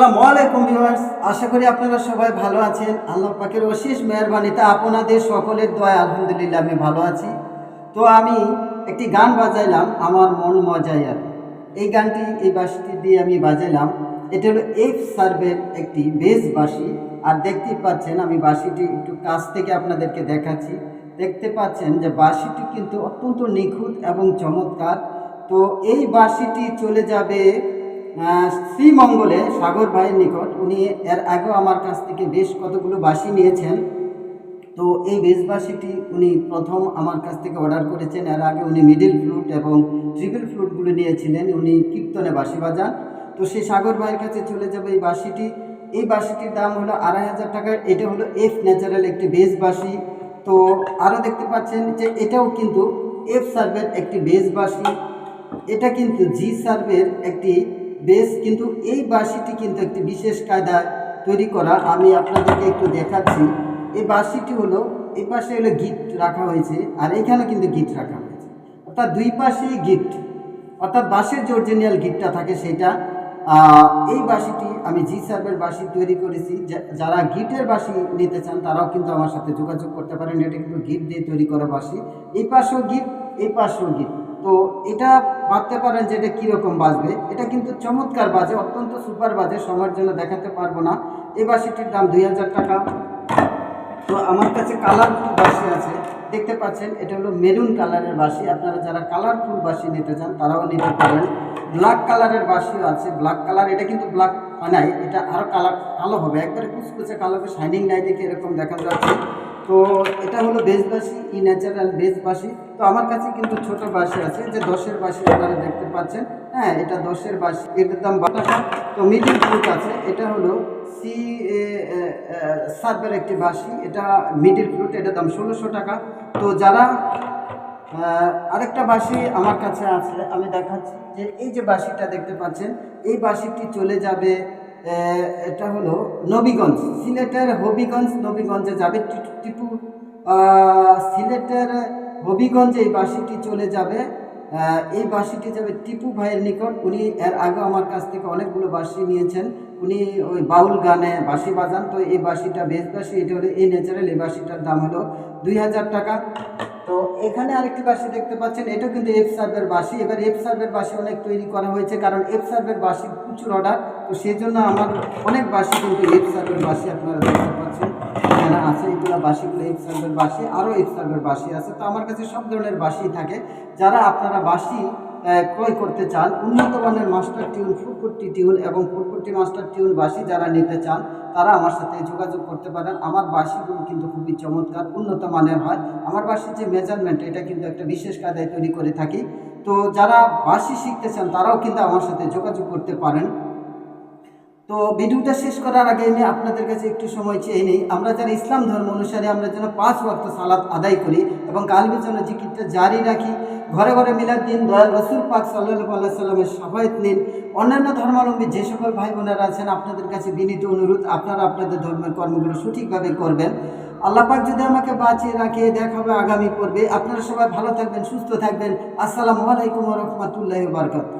আসসালামু আলাইকুম ভিউয়ার্স, আশা করি আপনারা সবাই ভালো আছেন। আল্লাহ পাকের অশেষ মেহরবানিতে আপনাদের সকলের দয়া আলহামদুলিল্লাহ আমি ভালো আছি। তো আমি একটি গান বাজাইলাম, আমার মন মজাই আর এই গানটি, এই বাঁশিটি দিয়ে আমি বাজাইলাম। এটা হলো এফ সার্ভের একটি বেস বাঁশি। আর দেখতেই পাচ্ছেন, আমি বাঁশিটি একটু কাছ থেকে আপনাদেরকে দেখাচ্ছি। দেখতে পাচ্ছেন যে বাঁশিটি কিন্তু অত্যন্ত নিখুঁত এবং চমৎকার। তো এই বাঁশিটি চলে যাবে শ্রীমঙ্গলে সাগর ভাইয়ের নিকট। উনি এর আগেও আমার কাছ থেকে বেশ কতগুলো বাঁশি নিয়েছেন। তো এই বেশবাসিটি উনি প্রথম আমার কাছ থেকে অর্ডার করেছেন। এর আগে উনি মিডিল ফ্লুট এবং ট্রিপল ফ্লুটগুলো নিয়েছিলেন। উনি কীর্তনে বাঁশি বাজান। তো সেই সাগর ভাইয়ের কাছে চলে যাবে এই বাঁশিটি। এই বাঁশিটির দাম হলো আড়াই হাজার টাকা। এটা হলো এফ ন্যাচারাল একটি বেস বাঁশি। তো আরও দেখতে পাচ্ছেন যে এটাও কিন্তু এফ সার্ভের একটি বেস বাঁশি। এটা কিন্তু জি সার্ভের একটি বেস কিন্তু এই বাঁশিটি কিন্তু একটি বিশেষ কায়দায় তৈরি করা আমি আপনাদেরকে একটু দেখাচ্ছি। এই বাঁশিটি হলো, এই পাশে হলো গিট রাখা হয়েছে, আর এখানে কিন্তু গিট রাখা হয়েছে। অর্থাৎ দুই পাশেই গিট, অর্থাৎ বাঁশের যে অরিজিনাল গিটটা থাকে সেটা এই বাঁশিটি আমি জি সার্ভের বাঁশি তৈরি করেছি। যারা গিটের বাঁশি নিতে চান, তারাও কিন্তু আমার সাথে যোগাযোগ করতে পারেন। এটা কিন্তু গিট দিয়ে তৈরি করা বাঁশি। এই পাশেও গিট, এই পাশেও গিট। তো এটা ভাবতে পারেন যে এটা কীরকম বাজবে। এটা কিন্তু চমৎকার বাজে, অত্যন্ত সুপার বাজে, সময়ের জন্য দেখাতে পারব না। এই বাসিটির দাম দুই হাজার টাকা। তো আমার কাছে কালারফুল বাসি আছে। দেখতে পাচ্ছেন, এটা হলো মেরুন কালারের বাঁশি। আপনারা যারা কালারফুল বাঁশি নিতে চান, তারাও নিতে পারেন। ব্ল্যাক কালারের বাঁশিও আছে। ব্ল্যাক কালার এটা কিন্তু ব্ল্যাক নাই, এটা আরও কালার কালো হবে। একবারে কুচকুচে কালো হবে শাইনিং নাই দেখে এরকম দেখা যাচ্ছে? তো এটা হলো বেস বাঁশি ই ন্যাচারাল বেস বাঁশি তো আমার কাছে কিন্তু ছোট বাঁশি আছে, যে দশের বাঁশি আপনারা দেখতে পাচ্ছেন। হ্যাঁ এটা দশের বাঁশি, এটার দাম টাকা। তো মিডিল ফ্রুট আছে, এটা হলো সি এ সার্ভের একটি বাঁশি। এটা মিডিল ফ্রুট এটার দাম ষোলোশো টাকা। তো যারা আরেকটা বাঁশি আমার কাছে আছে, আমি দেখাচ্ছি। যে এই যে বাঁশিটা দেখতে পাচ্ছেন, এই বাঁশিটি চলে যাবে এটা হলো নবীগঞ্জ, সিলেটের হবিগঞ্জ, নবীগঞ্জে যাবে টিপু সিলেটের হবিগঞ্জে এই বাঁশিটি চলে যাবে। এই বাঁশিটি যাবে টিপু ভাইয়ের নিকট। উনি এর আগে আমার কাছ থেকে অনেকগুলো বাঁশি নিয়েছেন। উনি ওই বাউল গানে বাঁশি বাজান। তো এই বাঁশিটা বেশ বাসি এটা হলো এই ন্যাচারাল, এই বাঁশিটার দাম হলো দুই হাজার টাকা। তো এখানে আরেকটি বাঁশি দেখতে পাচ্ছেন, এটাও কিন্তু এফ সার্ভের বাঁশি। এবার এফ সার্ভের বাঁশি অনেক তৈরি করা হয়েছে, কারণ এফ সার্ভের বাঁশি প্রচুর অর্ডার তো সেই জন্য আমার অনেক বাঁশি কিন্তু এফ সার্ভের বাঁশি আপনারা দেখতে পাচ্ছেন। এখানে আছে এগুলো বাঁশিগুলো এফ সার্ভের বাঁশি আরও এফ সার্ভের বাসি আছে। তো আমার কাছে সব ধরনের বাঁশি থাকে। যারা আপনারা আহ, ক্রয় করতে চান উন্নত মানের মাস্টার টিউন ফুটকুট্টি টিউন এবং ফুটকুট্টি মাস্টার টিউন বাঁশি যারা নিতে চান তারা আমার সাথে যোগাযোগ করতে পারেন। আমার বাঁশিগুলো কিন্তু খুবই চমৎকার উন্নত মানের হয়। আমার বাঁশির যে মেজারমেন্ট এটা কিন্তু একটা বিশেষ কায়দায় তৈরি করে থাকি। তো যারা বাঁশি শিখতে চান তারাও কিন্তু আমার সাথে যোগাযোগ করতে পারেন। তো ভিডিওটা শেষ করার আগে আমি আপনাদের কাছে একটু সময় চেয়ে নিই। আমরা যারা ইসলাম ধর্ম অনুসারে আমরা যেন পাঁচ ওয়াক্ত সালাত আদায় করি এবং কালবির জন্য জিকিরটা জারি রাখি, ঘরে ঘরে মিলাদ দিন দয়াল রসুল পাক সাল্লাহ আল্লাহ সাল্লামের সহায়ত নিন। অন্যান্য ধর্মাবলম্বী যে সকল ভাই বোনেরা আছেন, আপনাদের কাছে বিনীত অনুরোধ, আপনারা আপনাদের ধর্মের কর্মগুলো সঠিকভাবে করবেন। আল্লাহ পাক যদি আমাকে বাঁচিয়ে রাখে, দেখা হবে আগামী পর্বে। আপনারা সবাই ভালো থাকবেন, সুস্থ থাকবেন। আসসালামু আলাইকুম রহমতুল্লাহ বারকাত